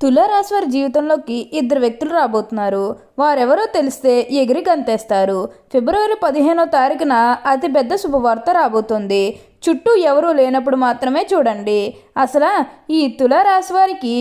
తులారాశి వారి జీవితంలోకి ఇద్దరు వ్యక్తులు రాబోతున్నారు. వారెవరో తెలిస్తే ఎగిరి గంతేస్తారు. ఫిబ్రవరి పదిహేనో తారీఖున అతిపెద్ద శుభవార్త రాబోతుంది. చుట్టూ ఎవరూ లేనప్పుడు మాత్రమే చూడండి. అసలు ఈ తులారాశి వారికి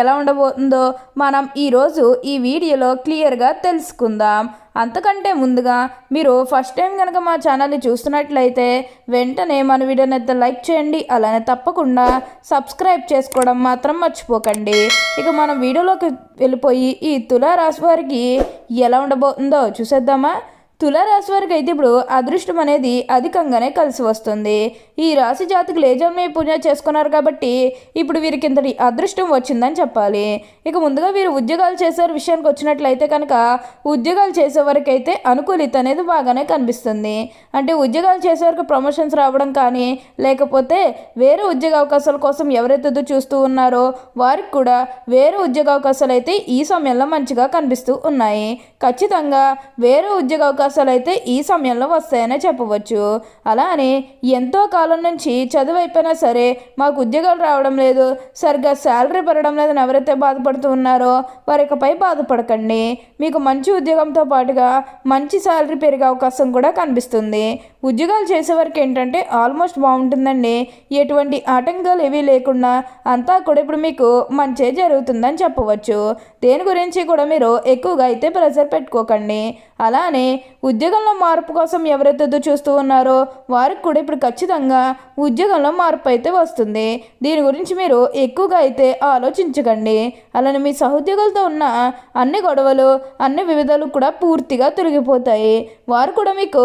ఎలా ఉండబోతుందో మనం ఈరోజు ఈ వీడియోలో క్లియర్గా తెలుసుకుందాం. అంతకంటే ముందుగా మీరు ఫస్ట్ టైం కనుక మా ఛానల్ని చూస్తున్నట్లయితే వెంటనే మన వీడియోని అయితే లైక్ చేయండి. అలానే తప్పకుండా సబ్స్క్రైబ్ చేసుకోవడం మాత్రం మర్చిపోకండి. ఇక మనం వీడియోలోకి వెళ్ళిపోయి ఈ తులారాశి వారికి ఎలా ఉండబోతుందో చూసేద్దామా? తులారాశి వారికి అయితే ఇప్పుడు అదృష్టం అనేది అధికంగానే కలిసి వస్తుంది. ఈ రాశి జాతకులు ఏ పూజ చేసుకున్నారు కాబట్టి ఇప్పుడు వీరికి ఇంతటి అదృష్టం వచ్చిందని చెప్పాలి. ఇక ముందుగా వీరు ఉద్యోగాలు చేసే విషయానికి వచ్చినట్లయితే కనుక ఉద్యోగాలు చేసేవారికి అయితే అనుకూలిత అనేది బాగానే కనిపిస్తుంది. అంటే ఉద్యోగాలు చేసేవారికి ప్రమోషన్స్ రావడం కానీ లేకపోతే వేరే ఉద్యోగ అవకాశాల కోసం ఎవరైతే చూస్తూ ఉన్నారో వారికి కూడా వేరే ఉద్యోగ అవకాశాలు అయితే ఈ సమయంలో మంచిగా కనిపిస్తూ ఉన్నాయి. ఖచ్చితంగా వేరే ఉద్యోగ అవకాశాలు అయితే ఈ సమయంలో వస్తాయనే చెప్పవచ్చు. అలానే ఎంతో కాలం నుంచి చదువు అయిపోయినా సరే మాకు ఉద్యోగాలు రావడం లేదు. సరిగ్గా శాలరీ పెరగడం లేదని ఎవరైతే బాధపడుతూ ఉన్నారో వారి ఇకపై బాధపడకండి. మీకు మంచి ఉద్యోగంతో పాటుగా మంచి శాలరీ పెరిగే అవకాశం కూడా కనిపిస్తుంది. ఉద్యోగాలు చేసేవారికి ఏంటంటే ఆల్మోస్ట్ బాగుంటుందండి. ఎటువంటి ఆటంకాలు ఏవీ లేకుండా అంతా కూడా ఇప్పుడు మీకు మంచే జరుగుతుందని చెప్పవచ్చు. దేని గురించి కూడా మీరు ఎక్కువగా అయితే ప్రెజర్ పెట్టుకోకండి. అలానే ఉద్యోగంలో మార్పు కోసం ఎవరైతే చూస్తూ ఉన్నారో వారికి కూడా ఇప్పుడు ఖచ్చితంగా ఉద్యోగంలో మార్పు అయితే వస్తుంది. దీని గురించి మీరు ఎక్కువగా అయితే ఆలోచించకండి. అలానే మీ సహోద్యోగులతో ఉన్న అన్ని గొడవలు అన్ని వివిధాలు కూడా పూర్తిగా తొలగిపోతాయి. వారు కూడా మీకు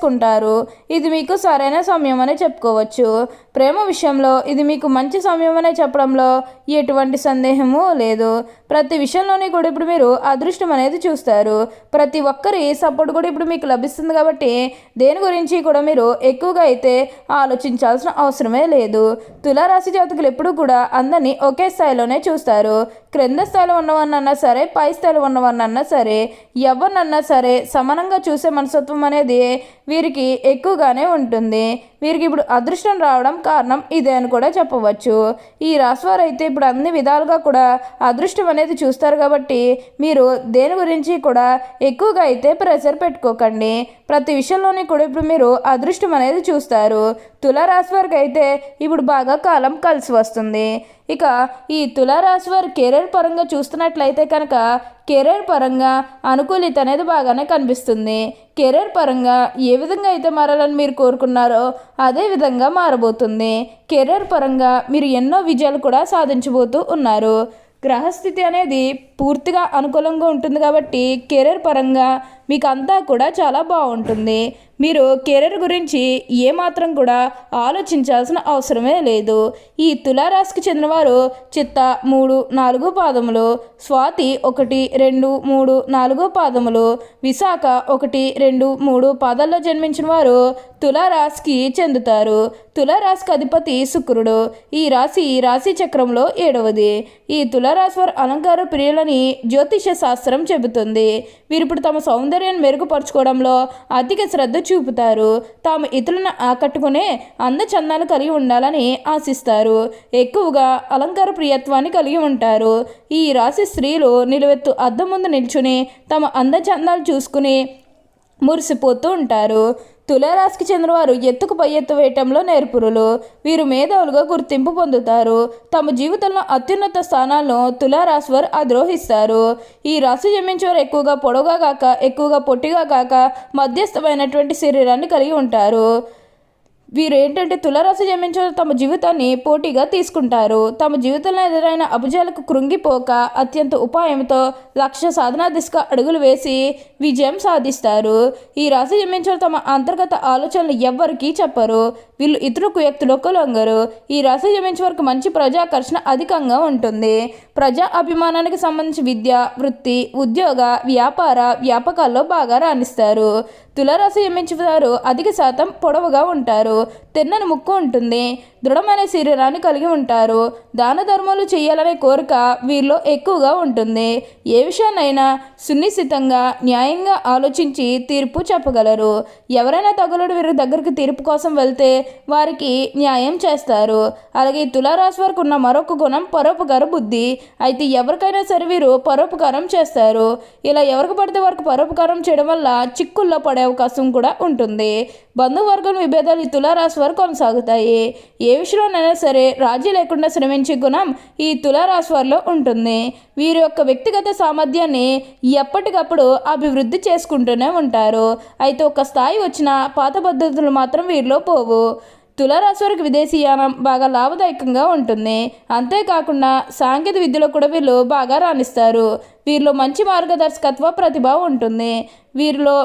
చేసుకుంటారు. ఇది మీకు సరైన సమయం అనే చెప్పుకోవచ్చు. ప్రేమ విషయంలో ఇది మీకు మంచి సమయం అనే చెప్పడంలో ఎటువంటి సందేహము లేదు. ప్రతి విషయంలోని కూడా ఇప్పుడు మీరు అదృష్టం అనేది చూస్తారు. ప్రతి ఒక్కరి సపోర్ట్ కూడా ఇప్పుడు మీకు లభిస్తుంది కాబట్టి దేని గురించి కూడా మీరు ఎక్కువగా అయితే ఆలోచించాల్సిన అవసరమే లేదు. తులారాశి జాతకులు ఎప్పుడూ కూడా అందరినీ ఒకే స్థాయిలోనే చూస్తారు. క్రింద స్థాయిలో ఉన్నవన్నన్నా సరే పై స్థాయిలో ఉన్నవన్నన్నా సరే ఎవరినన్నా సరే సమానంగా చూసే మనస్తత్వం అనేది వీరికి ఎక్కువగానే ఉంటుంది. వీరికి ఇప్పుడు అదృష్టం రావడం కారణం ఇదే అని కూడా చెప్పవచ్చు. ఈ రాశివారు అయితే ఇప్పుడు అన్ని విధాలుగా కూడా అదృష్టం అనేది చూస్తారు కాబట్టి మీరు దేని గురించి కూడా ఎక్కువగా అయితే ప్రెషర్ పెట్టుకోకండి. ప్రతి విషయంలోని కూడా ఇప్పుడు మీరు అదృష్టం అనేది చూస్తారు. తులారాశి వారికి అయితే ఇప్పుడు బాగా కాలం కలిసి వస్తుంది. ఇక ఈ తులారాశి వారు కెరీర్ పరంగా చూస్తున్నట్లయితే కనుక కెరీర్ పరంగా అనుకూలిత అనేది బాగానే కనిపిస్తుంది. కెరీర్ పరంగా ఏ విధంగా అయితే మారాలని మీరు కోరుకున్నారో అదే విధంగా మారబోతుంది. కెరీర్ పరంగా మీరు ఎన్నో విజయాలు కూడా సాధించబోతూ ఉన్నారు. గ్రహస్థితి అనేది పూర్తిగా అనుకూలంగా ఉంటుంది కాబట్టి కెరీర్ పరంగా మీకు అంతా కూడా చాలా బాగుంటుంది. మీరు కెరీర్ గురించి ఏమాత్రం కూడా ఆలోచించాల్సిన అవసరమే లేదు. ఈ తులారాశికి చెందినవారు చిత్త మూడు నాలుగు పాదములు స్వాతి ఒకటి రెండు మూడు నాలుగు పాదములు విశాఖ ఒకటి రెండు మూడు పాదాల్లో జన్మించిన వారు తులారాశికి చెందుతారు. తులారాశికి అధిపతి శుక్రుడు. ఈ రాశి రాశి చక్రంలో ఏడవది. ఈ తులారాశి వారు అలంకార ప్రియులని జ్యోతిష శాస్త్రం చెబుతుంది. వీరిప్పుడు తమ సౌందర్యాన్ని మెరుగుపరచుకోవడంలో అధిక శ్రద్ధ చూపుతారు. తాము ఇతరులను ఆకట్టుకునే అందచందాలు కలిగి ఉండాలని ఆశిస్తారు. ఎక్కువగా అలంకార ప్రియత్వాన్ని కలిగి ఉంటారు. ఈ రాశి స్త్రీలు నిలువెత్తు అద్దం ముందు నిల్చుని తమ అందచందాలు చూసుకుని మురిసిపోతూ ఉంటారు. తులారాశికి చెందినవారు ఎత్తుకు పై ఎత్తు వేయటంలో నేర్పురులు. వీరు మేధావులుగా గుర్తింపు పొందుతారు. తమ జీవితంలో అత్యున్నత స్థానాలను తులారాశి వారు అధిరోహిస్తారు. ఈ రాశి జన్మించేవారు ఎక్కువగా పొడవుగా కాక ఎక్కువగా పొట్టిగా కాక మధ్యస్థమైనటువంటి శరీరాన్ని కలిగి ఉంటారు. వీరు ఏంటంటే తులరాశి జన్మించిన తమ జీవితాన్ని పోటీగా తీసుకుంటారు. తమ జీవితంలో ఎదురైన అభుజాలకు కృంగిపోక అత్యంత ఉపాయంతో లక్ష్య సాధనా దిశగా అడుగులు వేసి విజయం సాధిస్తారు. ఈ రాశి జన్మించిన తమ అంతర్గత ఆలోచనలు ఎవ్వరికీ చెప్పరు. వీళ్ళు ఇతర కుయక్తులకు లొంగరు ఈ రాశి జమించే వరకు మంచి ప్రజాకర్షణ అధికంగా ఉంటుంది. ప్రజా అభిమానానికి సంబంధించి విద్య వృత్తి ఉద్యోగ వ్యాపార వ్యాపకాల్లో బాగా రాణిస్తారు. తులారాశి జమించేవారు అధిక శాతం పొడవుగా ఉంటారు. తిన్నని ముక్కు ఉంటుంది. దృఢమైన శరీరాన్ని కలిగి ఉంటారు. దాన ధర్మాలు చేయాలనే కోరిక వీరిలో ఎక్కువగా ఉంటుంది. ఏ విషయాన్నైనా సునిశ్చితంగా న్యాయంగా ఆలోచించి తీర్పు చెప్పగలరు. ఎవరైనా తగులుడు వీరి దగ్గరికి తీర్పు కోసం వెళ్తే వారికి న్యాయం చేస్తారు. అలాగే తులారాశి వారికి ఉన్న మరొక గుణం పరోపకార బుద్ధి. అయితే ఎవరికైనా సరే వీరు పరోపకారం చేస్తారు. ఇలా ఎవరికి పడితే వారికి పరోపకారం చేయడం వల్ల చిక్కుల్లో పడే అవకాశం కూడా ఉంటుంది. బంధువర్గం విభేదాలు ఈ తులారాశి వారు కొనసాగుతాయి. ఏ విషయంలోనైనా సరే రాజీ లేకుండా శ్రమించే గుణం ఈ తులారాశి వారిలో ఉంటుంది. వీరి యొక్క వ్యక్తిగత సామర్థ్యాన్ని ఎప్పటికప్పుడు అభివృద్ధి చేసుకుంటూనే ఉంటారు. అయితే ఒక స్థాయి వచ్చిన పాత పద్ధతులు మాత్రం వీరిలో పోవు. తులారాశి వారికి విదేశీయానం బాగా లాభదాయకంగా ఉంటుంది. అంతేకాకుండా సాంకేతిక విద్యలో కూడా వీళ్ళు బాగా రాణిస్తారు. వీరిలో మంచి మార్గదర్శకత్వ ప్రతిభ ఉంటుంది. వీరిలో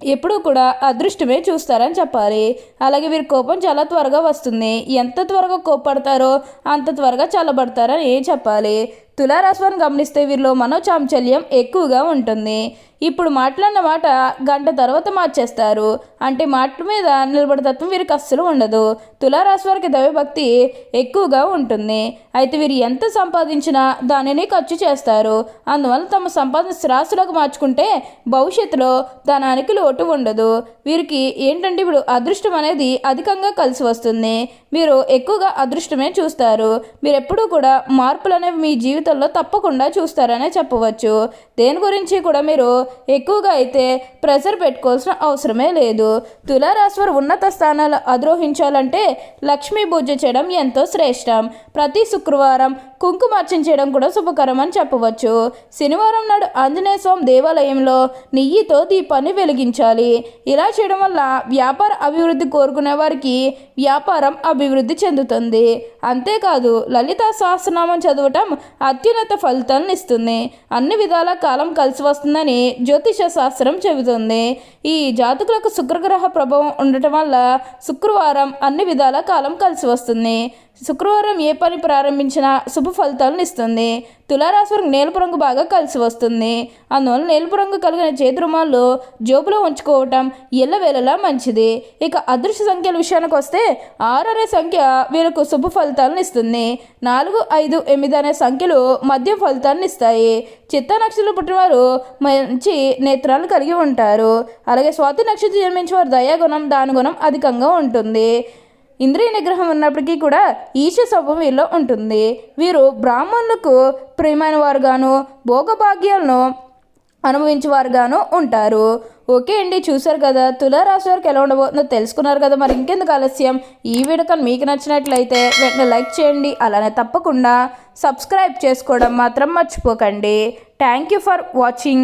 ఎప్పుడూ కూడా అదృష్టమే చూస్తారని చెప్పాలి. అలాగే వీరి కోపం చాలా త్వరగా వస్తుంది. ఎంత త్వరగా కోపడతారో అంత త్వరగా చల్లబడతారని చెప్పాలి. తులారాశిని గమనిస్తే వీరిలో మనోచాంచల్యం ఎక్కువగా ఉంటుంది. ఇప్పుడు మాట్లాడిన మాట గంట తర్వాత మార్చేస్తారు. అంటే మాట మీద నిలబడి తత్వం వీరికి అస్సలు ఉండదు. తులారాశి వారికి దైవభక్తి ఎక్కువగా ఉంటుంది. అయితే వీరు ఎంత సంపాదించినా దానిని ఖర్చు చేస్తారు. అందువల్ల తమ సంపాదన స్థిరాస్తులకు మార్చుకుంటే భవిష్యత్తులో ధనానికి లోటు ఉండదు. వీరికి ఏంటంటే ఇప్పుడు అదృష్టం అనేది అధికంగా కలిసి వస్తుంది. మీరు ఎక్కువగా అదృష్టమే చూస్తారు. మీరు ఎప్పుడూ కూడా మార్పులు అనేవి మీ జీవితంలో తప్పకుండా చూస్తారనే చెప్పవచ్చు. దేని గురించి కూడా మీరు ఎక్కువగా అయితే ప్రెషర్ పెట్టుకోవాల్సిన అవసరమే లేదు. తులారాశి ఉన్నత స్థానాలు అధిరోహించాలంటే లక్ష్మీ పూజ చేయడం ఎంతో శ్రేష్టం. ప్రతి శుక్రవారం కుంకుమార్చన చేయడం కూడా శుభకరం అని చెప్పవచ్చు. శనివారం నాడు ఆంజనేయ స్వామి దేవాలయంలో నెయ్యితో దీపాన్ని వెలిగించాలి. ఇలా చేయడం వల్ల వ్యాపార అభివృద్ధి కోరుకునే వారికి వ్యాపారం అభివృద్ధి చెందుతుంది. అంతేకాదు లలిత సహస్రనామం చదవటం అత్యున్నత ఫలితాలను ఇస్తుంది. అన్ని విధాల కాలం కలిసి వస్తుందని జ్యోతిష శాస్త్రం చెబుతుంది. ఈ జాతకులకు శుక్రగ్రహ ప్రభావం ఉండటం వల్ల శుక్రవారం అన్ని విధాల కాలం కలిసి వస్తుంది. శుక్రవారం ఏ పని ప్రారంభించినా శుభ ఫలితాలను ఇస్తుంది. తులారాశి వారికి నేలుపు రంగు బాగా కలిసి వస్తుంది. అందువల్ల నేలుపు రంగు కలిగిన చేతి రుమాలు జోబులో ఉంచుకోవటం ఎల్లవేళలా మంచిది. ఇక అదృశ్య సంఖ్యల విషయానికి వస్తే ఆరు అనే సంఖ్య వీళ్ళకు శుభ ఫలితాలను ఇస్తుంది. నాలుగు ఐదు ఎనిమిది అనే సంఖ్యలు మధ్య ఫలితాలను ఇస్తాయి. చిత్త నక్షత్రం పుట్టినవారు మంచి నేత్రాలు కలిగి ఉంటారు. అలాగే స్వాతి నక్షత్రం జన్మించిన వారు దయాగుణం దానగుణం అధికంగా ఉంటుంది. ఇంద్రియ నిగ్రహం ఉన్నప్పటికీ కూడా ఈశ స్వభావం వీరిలో ఉంటుంది. వీరు బ్రాహ్మణులకు ప్రియమైన వారుగాను భోగభాగ్యాలను అనుభవించేవారుగాను ఉంటారు. ఓకే అండి చూశారు కదా? తులారాశి వారికి ఎలా ఉండబోతుందో తెలుసుకున్నారు కదా. మరి ఇంకెందుకు ఆలస్యం? ఈ వీడియో కానీ మీకు నచ్చినట్లయితే వెంటనే లైక్ చేయండి. అలానే తప్పకుండా సబ్స్క్రైబ్ చేసుకోవడం మాత్రం మర్చిపోకండి. Thank you for watching.